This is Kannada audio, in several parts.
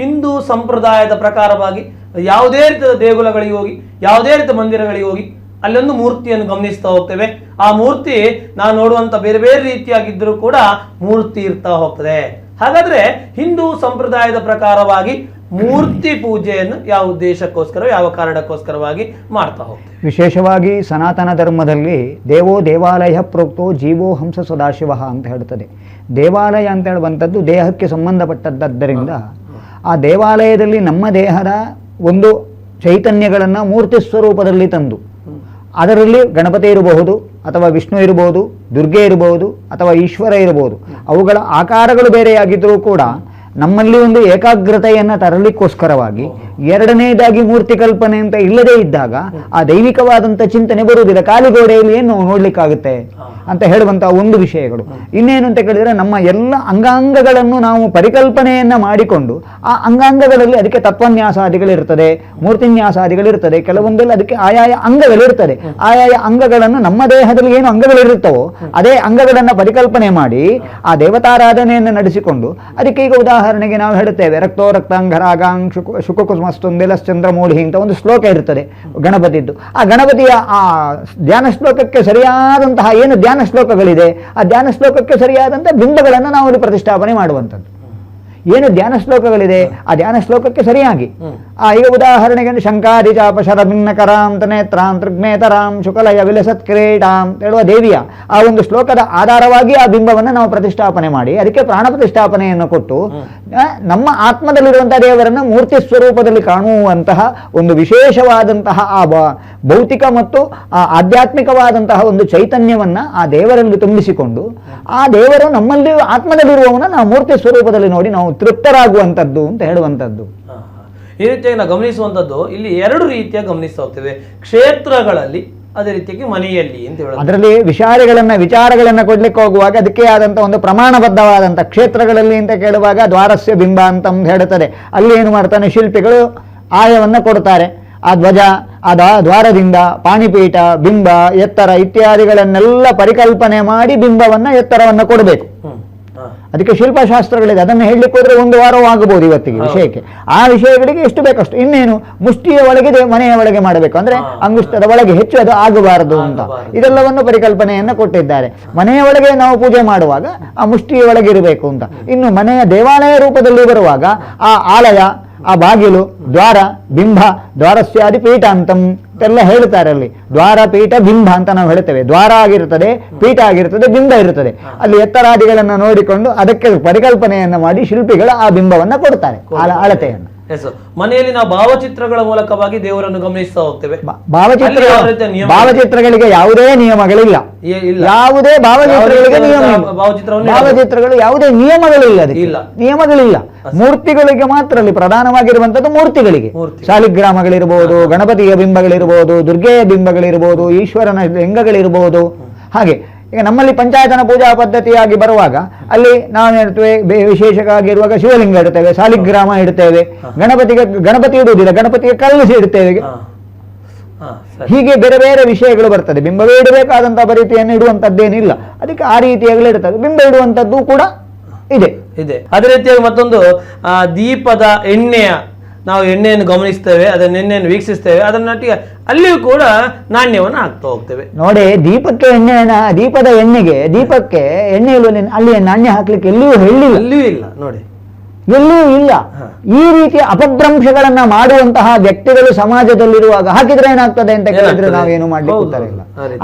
ಹಿಂದೂ ಸಂಪ್ರದಾಯದ ಪ್ರಕಾರವಾಗಿ ಯಾವುದೇ ರೀತಿಯ ದೇಗುಲಗಳಿಗೆ ಹೋಗಿ ಯಾವುದೇ ರೀತಿಯ ಮಂದಿರಗಳಿಗೆ ಹೋಗಿ ಅಲ್ಲೊಂದು ಮೂರ್ತಿಯನ್ನು ಗಮನಿಸ್ತಾ ಹೋಗ್ತೇವೆ. ಆ ಮೂರ್ತಿ ನಾವು ನೋಡುವಂತ ಬೇರೆ ಬೇರೆ ರೀತಿಯಾಗಿದ್ದರೂ ಕೂಡ ಮೂರ್ತಿ ಇರ್ತಾ ಹೋಗ್ತದೆ. ಹಾಗಾದ್ರೆ ಹಿಂದೂ ಸಂಪ್ರದಾಯದ ಪ್ರಕಾರವಾಗಿ ಮೂರ್ತಿ ಪೂಜೆಯನ್ನು ಯಾವ ಉದ್ದೇಶಕ್ಕೋಸ್ಕರ ಯಾವ ಕಾರಣಕ್ಕೋಸ್ಕರವಾಗಿ ಮಾಡ್ತಾ ಹೋಗ್ತೇವೆ. ವಿಶೇಷವಾಗಿ ಸನಾತನ ಧರ್ಮದಲ್ಲಿ ದೇವೋ ದೇವಾಲಯ ಪ್ರೋಕ್ತೋ ಜೀವೋ ಹಂಸ ಸದಾಶಿವ ಅಂತ ಹೇಳ್ತದೆ. ದೇವಾಲಯ ಅಂತ ಹೇಳುವಂಥದ್ದು ದೇಹಕ್ಕೆ ಸಂಬಂಧಪಟ್ಟದ್ದರಿಂದ ಆ ದೇವಾಲಯದಲ್ಲಿ ನಮ್ಮ ದೇಹದ ಒಂದು ಚೈತನ್ಯಗಳನ್ನು ಮೂರ್ತಿ ಸ್ವರೂಪದಲ್ಲಿ ತಂದು, ಅದರಲ್ಲಿ ಗಣಪತಿ ಇರಬಹುದು, ಅಥವಾ ವಿಷ್ಣು ಇರಬಹುದು, ದುರ್ಗೆ ಇರಬಹುದು, ಅಥವಾ ಈಶ್ವರ ಇರಬಹುದು, ಅವುಗಳ ಆಕಾರಗಳು ಬೇರೆಯಾಗಿದ್ದರೂ ಕೂಡ ನಮ್ಮಲ್ಲಿ ಒಂದು ಏಕಾಗ್ರತೆಯನ್ನು ತರಲಿಕ್ಕೋಸ್ಕರವಾಗಿ ಎರಡನೇದಾಗಿ ಮೂರ್ತಿ ಕಲ್ಪನೆ ಅಂತ ಇಲ್ಲದೇ ಇದ್ದಾಗ ಆ ದೈವಿಕವಾದಂತ ಚಿಂತನೆ ಬರುವುದಿಲ್ಲ ಕಾಲಿಗೋಡೆಯಲ್ಲಿ ಏನು ನೋಡ್ಲಿಕ್ಕಾಗುತ್ತೆ ಅಂತ ಹೇಳುವಂತಹ ಒಂದು ವಿಷಯಗಳು. ಇನ್ನೇನು ಅಂತ ಕೇಳಿದ್ರೆ ನಮ್ಮ ಎಲ್ಲ ಅಂಗಾಂಗಗಳನ್ನು ನಾವು ಪರಿಕಲ್ಪನೆಯನ್ನ ಮಾಡಿಕೊಂಡು ಆ ಅಂಗಾಂಗಗಳಲ್ಲಿ ಅದಕ್ಕೆ ತತ್ವನ್ಯಾಸಾದಿಗಳಿರ್ತದೆ, ಮೂರ್ತಿನ್ಯಾಸಾದಿಗಳಿರ್ತದೆ, ಕೆಲವೊಂದಲ್ಲಿ ಅದಕ್ಕೆ ಆಯಾಯ ಅಂಗಗಳಿರ್ತದೆ. ಆಯಾಯ ಅಂಗಗಳನ್ನು ನಮ್ಮ ದೇಹದಲ್ಲಿ ಏನು ಅಂಗಗಳಿರುತ್ತವೋ ಅದೇ ಅಂಗಗಳನ್ನು ಪರಿಕಲ್ಪನೆ ಮಾಡಿ ಆ ದೇವತಾರಾಧನೆಯನ್ನು ನಡೆಸಿಕೊಂಡು ಅದಕ್ಕೆ ಈಗ ಉದಾಹರಣೆಗೆ ನಾವು ಹೇಳುತ್ತೇವೆ, ರಕ್ತೋ ರಕ್ತಾಂಗರಾಗಾಂಗ್ ಶುಕು ಶುಕಕುಸ್ಮಸ್ತುಂದಿಲಶ್ಚಂದ್ರಮೂಢಿ ಅಂತ ಒಂದು ಶ್ಲೋಕ ಇರ್ತದೆ ಗಣಪತಿದ್ದು. ಆ ಗಣಪತಿಯ ಆ ಧ್ಯಾನ ಶ್ಲೋಕಕ್ಕೆ ಸರಿಯಾದಂತಹ ಏನು ಧ್ಯಾನ ಶ್ಲೋಕಗಳಿದೆ, ಆ ಧ್ಯಾನ ಶ್ಲೋಕಕ್ಕೆ ಸರಿಯಾದಂತಹ ಬಿಂಬಗಳನ್ನು ನಾವು ಪ್ರತಿಷ್ಠಾಪನೆ ಮಾಡುವಂಥದ್ದು. ಏನು ಧ್ಯಾನ ಶ್ಲೋಕಗಳಿದೆ, ಆ ಧ್ಯಾನ ಶ್ಲೋಕಕ್ಕೆ ಸರಿಯಾಗಿ. ಈಗ ಉದಾಹರಣೆಗೆ ಶಂಕಾರಿ ಚಾಪ ಶರಭಿನ್ನಕರಾಂ ತನೇತ್ರಾಂ ತೃಗ್ನೇತರಾಂ ಶುಕಲಯ ವಿಲಸತ್ ಕ್ರೀಡಾಂ ಹೇಳುವ ದೇವಿಯ ಆ ಒಂದು ಶ್ಲೋಕದ ಆಧಾರವಾಗಿ ಆ ಬಿಂಬವನ್ನು ನಾವು ಪ್ರತಿಷ್ಠಾಪನೆ ಮಾಡಿ ಅದಕ್ಕೆ ಪ್ರಾಣ ಪ್ರತಿಷ್ಠಾಪನೆಯನ್ನು ಕೊಟ್ಟು ನಮ್ಮ ಆತ್ಮದಲ್ಲಿರುವಂತಹ ದೇವರನ್ನು ಮೂರ್ತಿ ಸ್ವರೂಪದಲ್ಲಿ ಕಾಣುವಂತಹ ಒಂದು ವಿಶೇಷವಾದಂತಹ ಆ ಭೌತಿಕ ಮತ್ತು, ಆ, ಆಧ್ಯಾತ್ಮಿಕವಾದಂತಹ ಒಂದು ಚೈತನ್ಯವನ್ನ ಆ ದೇವರಲ್ಲಿ ತುಂಬಿಸಿಕೊಂಡು, ಆ ದೇವರು ನಮ್ಮಲ್ಲಿ ಆತ್ಮದಲ್ಲಿರುವವನ್ನ ನಾವು ಮೂರ್ತಿ ಸ್ವರೂಪದಲ್ಲಿ ನೋಡಿ ನಾವು ತೃಪ್ತರಾಗುವಂಥದ್ದು ಅಂತ ಹೇಳುವಂಥದ್ದು. ಈ ರೀತಿಯಾಗಿ ನಾವು ಗಮನಿಸುವಂಥದ್ದು ಇಲ್ಲಿ ಎರಡು ರೀತಿಯ ಗಮನಿಸ್ತಾ ಹೋಗ್ತೇವೆ ಕ್ಷೇತ್ರಗಳಲ್ಲಿ ಅದೇ ರೀತಿಯಾಗಿ ಮನೆಯಲ್ಲಿ ಅಂತ ಹೇಳೋದು. ಅದರಲ್ಲಿ ವಿಚಾರಗಳನ್ನ ವಿಚಾರಗಳನ್ನ ಕೊಡ್ಲಿಕ್ಕೆ ಹೋಗುವಾಗ ಅದಕ್ಕೆ ಆದಂತ ಒಂದು ಪ್ರಮಾಣಬದ್ಧವಾದಂಥ ಕ್ಷೇತ್ರಗಳಲ್ಲಿ ಅಂತ ಕೇಳುವಾಗ ದ್ವಾರಸ್ಯ ಬಿಂಬ ಅಂತ ಒಂದು ಹೇಳುತ್ತದೆ. ಅಲ್ಲಿ ಏನು ಮಾಡ್ತಾನೆ? ಶಿಲ್ಪಿಗಳು ಆಯವನ್ನ ಕೊಡ್ತಾರೆ. ಆ ಧ್ವಜ ಆ ದ್ವಾ- ದ್ವಾರದಿಂದ ಪಾಣಿಪೀಠ ಬಿಂಬ ಎತ್ತರ ಇತ್ಯಾದಿಗಳನ್ನೆಲ್ಲ ಪರಿಕಲ್ಪನೆ ಮಾಡಿ ಬಿಂಬವನ್ನ ಎತ್ತರವನ್ನ ಕೊಡಬೇಕು. ಅದಕ್ಕೆ ಶಿಲ್ಪಶಾಸ್ತ್ರಗಳಿದೆ. ಅದನ್ನು ಹೇಳಲಿಕ್ಕೆ ಹೋದರೆ ಒಂದು ವಾರವೂ ಆಗಬಹುದು ಇವತ್ತಿಗೆ ವಿಷಯಕ್ಕೆ. ಆ ವಿಷಯಗಳಿಗೆ ಎಷ್ಟು ಬೇಕಷ್ಟು. ಇನ್ನೇನು ಮುಷ್ಟಿಯ ಒಳಗಿದೆ ಮನೆಯ ಒಳಗೆ ಮಾಡಬೇಕು. ಅಂದರೆ ಅಂಗುಷ್ಠದ ಅಂಗುಷ್ಟದ ಒಳಗೆ ಹೆಚ್ಚು ಅದು ಆಗಬಾರದು ಅಂತ. ಇದೆಲ್ಲವನ್ನು ಪರಿಕಲ್ಪನೆಯನ್ನು ಕೊಟ್ಟಿದ್ದಾರೆ. ಮನೆಯ ಒಳಗೆ ನಾವು ಪೂಜೆ ಮಾಡುವಾಗ ಆ ಮುಷ್ಟಿಯ ಒಳಗೆ ಇರಬೇಕು ಅಂತ. ಇನ್ನು ಮನೆಯ ದೇವಾಲಯ ರೂಪದಲ್ಲಿ ಬರುವಾಗ ಆ ಆಲಯ ಆ ಬಾಗಿಲು ದ್ವಾರ ಬಿಂಬ ದ್ವಾರಸ್ಯಾದಿ ಪೀಠ ಅಂತಂ ಅಂತೆಲ್ಲ ಹೇಳ್ತಾರೆ ಅಲ್ಲಿ. ದ್ವಾರ, ಪೀಠ, ಬಿಂಬ ಅಂತ ನಾವು ಹೇಳ್ತೇವೆ. ದ್ವಾರ ಆಗಿರುತ್ತದೆ, ಪೀಠ ಆಗಿರುತ್ತದೆ, ಬಿಂಬ ಇರುತ್ತದೆ. ಅಲ್ಲಿ ಎತ್ತರಾದಿಗಳನ್ನ ನೋಡಿಕೊಂಡು ಅದಕ್ಕೆ ಪರಿಕಲ್ಪನೆಯನ್ನ ಮಾಡಿ ಶಿಲ್ಪಿಗಳು ಆ ಬಿಂಬವನ್ನ ಕೊಡ್ತಾರೆ ಅಳ- ಅಳತೆಯನ್ನು. ಎಸ್ ಮನೆಯಲ್ಲಿ ನಾವು ಭಾವಚಿತ್ರಗಳ ಮೂಲಕವಾಗಿ ದೇವರನ್ನು ಗಮನಿಸ್ತಾ ಹೋಗ್ತೇವೆ. ಭಾವಚಿತ್ರ? ಭಾವಚಿತ್ರಗಳಿಗೆ ಯಾವುದೇ ನಿಯಮಗಳಿಲ್ಲ. ಯಾವುದೇ ಭಾವಚಿತ್ರಗಳಿಗೆ ನಿಯಮ ಭಾವಚಿತ್ರಗಳು ಯಾವುದೇ ನಿಯಮಗಳಿಲ್ಲ ಇಲ್ಲ. ನಿಯಮಗಳಿಲ್ಲ. ಮೂರ್ತಿಗಳಿಗೆ ಮಾತ್ರ ಅಲ್ಲಿ ಪ್ರಧಾನವಾಗಿರುವಂತದ್ದು ಮೂರ್ತಿಗಳಿಗೆ. ಶಾಲಿಗ್ರಾಮಗಳಿರಬಹುದು ಗಣಪತಿಯ ಬಿಂಬಗಳಿರಬಹುದು ದುರ್ಗೆಯ ಬಿಂಬಗಳಿರಬಹುದು ಈಶ್ವರನ ಲಿಂಗಗಳಿರಬಹುದು ಹಾಗೆ ಈಗ ನಮ್ಮಲ್ಲಿ ಪಂಚಾಯತನ ಪೂಜಾ ಪದ್ಧತಿಯಾಗಿ ಬರುವಾಗ ಅಲ್ಲಿ ನಾವು ಇರ್ತೇವೆ ಬೇ- ವಿಶೇಷವಾಗಿ ಇರುವಾಗ ಶಿವಲಿಂಗ ಇಡ್ತೇವೆ ಸಾಲಿಗ್ರಾಮ ಇಡ್ತೇವೆ ಗಣಪತಿಗೆ ಗಣಪತಿ ಇಡುವುದಿಲ್ಲ ಗಣಪತಿಗೆ ಕಲ್ಲಿಸಿ ಇಡ್ತೇವೆ. ಹೀಗೆ ಬೇರೆ ಬೇರೆ ವಿಷಯಗಳು ಬರ್ತದೆ. ಬಿಂಬವೇ ಇಡಬೇಕಾದಂತಹ ಪರಿತಿಯನ್ನು ಇಡುವಂತದ್ದೇನಿಲ್ಲ. ಅದಕ್ಕೆ ಆ ರೀತಿಯಾಗಲೇ ಇರ್ತದೆ. ಬಿಂಬ ಇಡುವಂತದ್ದು ಕೂಡ ಇದೆ. ಇದೆ. ಅದೇ ರೀತಿಯಾಗಿ ಮತ್ತೊಂದು ದೀಪದ ಎಣ್ಣೆಯ ನಾವು ಎಣ್ಣೆಯನ್ನು ಗಮನಿಸ್ತೇವೆ ಅದನ್ನ ಎಣ್ಣೆಯನ್ನು ವೀಕ್ಷಿಸ್ತೇವೆ ಅದನ್ನೊಟ್ಟಿಗೆ ಅಲ್ಲಿಯೂ ಕೂಡ ನಾಣ್ಯವನ್ನು ಹಾಕ್ತಾ ಹೋಗ್ತೇವೆ. ನೋಡಿ ದೀಪಕ್ಕೆ ಎಣ್ಣೆಯನ್ನ ದೀಪದ ಎಣ್ಣೆಗೆ ದೀಪಕ್ಕೆ ಎಣ್ಣೆ ಇಲ್ಲದೆ ಅಲ್ಲಿ ನಾಣ್ಯ ಹಾಕ್ಲಿಕ್ಕೆ ಎಲ್ಲಿಯೂ ಹೇಳಿಲ್ಲ. ಅಲ್ಲಿಯೂ ಇಲ್ಲ ನೋಡಿ. ಎಲ್ಲಿಯೂ ಇಲ್ಲ. ಈ ರೀತಿಯ ಅಪಭ್ರಂಶಗಳನ್ನ ಮಾಡುವಂತಹ ವ್ಯಕ್ತಿಗಳು ಸಮಾಜದಲ್ಲಿರುವಾಗ ಹಾಕಿದ್ರೆ ಏನಾಗ್ತದೆ ಅಂತ ಕೇಳಿದ್ರೆ ನಾವು ನಾವೇನು ಮಾಡ್ಲಿಕ್ಕೆ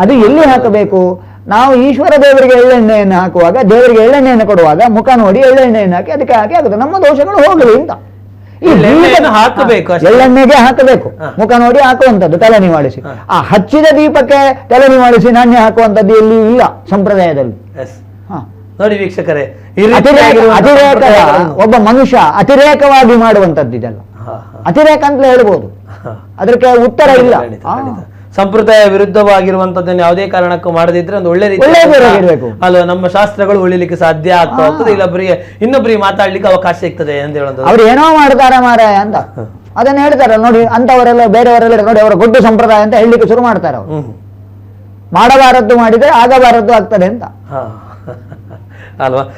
ಅದು ಎಲ್ಲಿ ಹಾಕಬೇಕು? ನಾವು ಈಶ್ವರ ದೇವರಿಗೆ ಎಳ್ಳೆಣ್ಣೆಯನ್ನು ಹಾಕುವಾಗ ದೇವರಿಗೆ ಎಳ್ಳೆಣ್ಣೆಯನ್ನು ಕೊಡುವಾಗ ಮುಖ ನೋಡಿ ಎಳ್ಳೆಣ್ಣೆಯನ್ನು ಹಾಕಿ ಅದಕ್ಕೆ ಹಾಕಿ ಆಗುತ್ತೆ ನಮ್ಮ ದೋಷಗಳು ಹೋಗಲಿ ಅಂತ. ಹಾಕಬೇಕು. ಎಳ್ಳೆಣ್ಣೆಗೆ ಹಾಕಬೇಕು. ಮುಖ ನೋಡಿ ಹಾಕುವಂಥದ್ದು ತಲೆ ನಿವಾಳಿಸಿ. ಆ ಹಚ್ಚಿದ ದೀಪಕ್ಕೆ ತಲೆ ನಿವಾಳಿಸಿ ನಾಣ್ಯ ಹಾಕುವಂಥದ್ದು ಎಲ್ಲಿಯೂ ಇಲ್ಲ ಸಂಪ್ರದಾಯದಲ್ಲಿ. ನೋಡಿ ವೀಕ್ಷಕರೇ ಅತಿರೇಕ ಒಬ್ಬ ಮನುಷ್ಯ ಅತಿರೇಕವಾಗಿ ಮಾಡುವಂಥದ್ದು ಇದೆಲ್ಲ ಅತಿರೇಕ ಅಂತಲೇ ಹೇಳ್ಬೋದು. ಅದಕ್ಕೆ ಉತ್ತರ ಇಲ್ಲ. ಸಂಪ್ರದಾಯ ವಿರುದ್ಧವಾಗಿರುವಂತದ್ದನ್ನ ಯಾವುದೇ ಕಾರಣಕ್ಕೂ ಮಾಡದಿದ್ರೆ ಒಂದು ಒಳ್ಳೆ ರೀತಿ ಅಲ್ಲ ನಮ್ಮ ಶಾಸ್ತ್ರಗಳು ಉಳಿಲಿಕ್ಕೆ ಸಾಧ್ಯ ಆಗ್ತಾ ಹೋಗ್ತದೆ. ಇಲ್ಲೊಬ್ಬರಿಗೆ ಇನ್ನೊಬ್ಬರಿಗೆ ಮಾತಾಡ್ಲಿಕ್ಕೆ ಅವಕಾಶ ಸಿಗ್ತದೆ ಅಂತ ಹೇಳೋದು. ಅವ್ರು ಏನೋ ಮಾಡ್ತಾರೆ ಮಾರಾಯ ಅಂತ. ಅದನ್ನ ಹೇಳ್ತಾರೆ ನೋಡಿ ಅಂತವರೆಲ್ಲ ಬೇರೆಯವರೆಲ್ಲ ನೋಡಿ ಅವರ ಗೊಡ್ಡು ಸಂಪ್ರದಾಯ ಅಂತ ಹೇಳಲಿಕ್ಕೆ ಶುರು ಮಾಡ್ತಾರೆ ಅವರು. ಮಾಡಬಾರದ್ದು ಮಾಡಿದ್ರೆ ಆಗಬಾರದ್ದು ಆಗ್ತದೆ ಅಂತ. ಅಲ್ವಾ?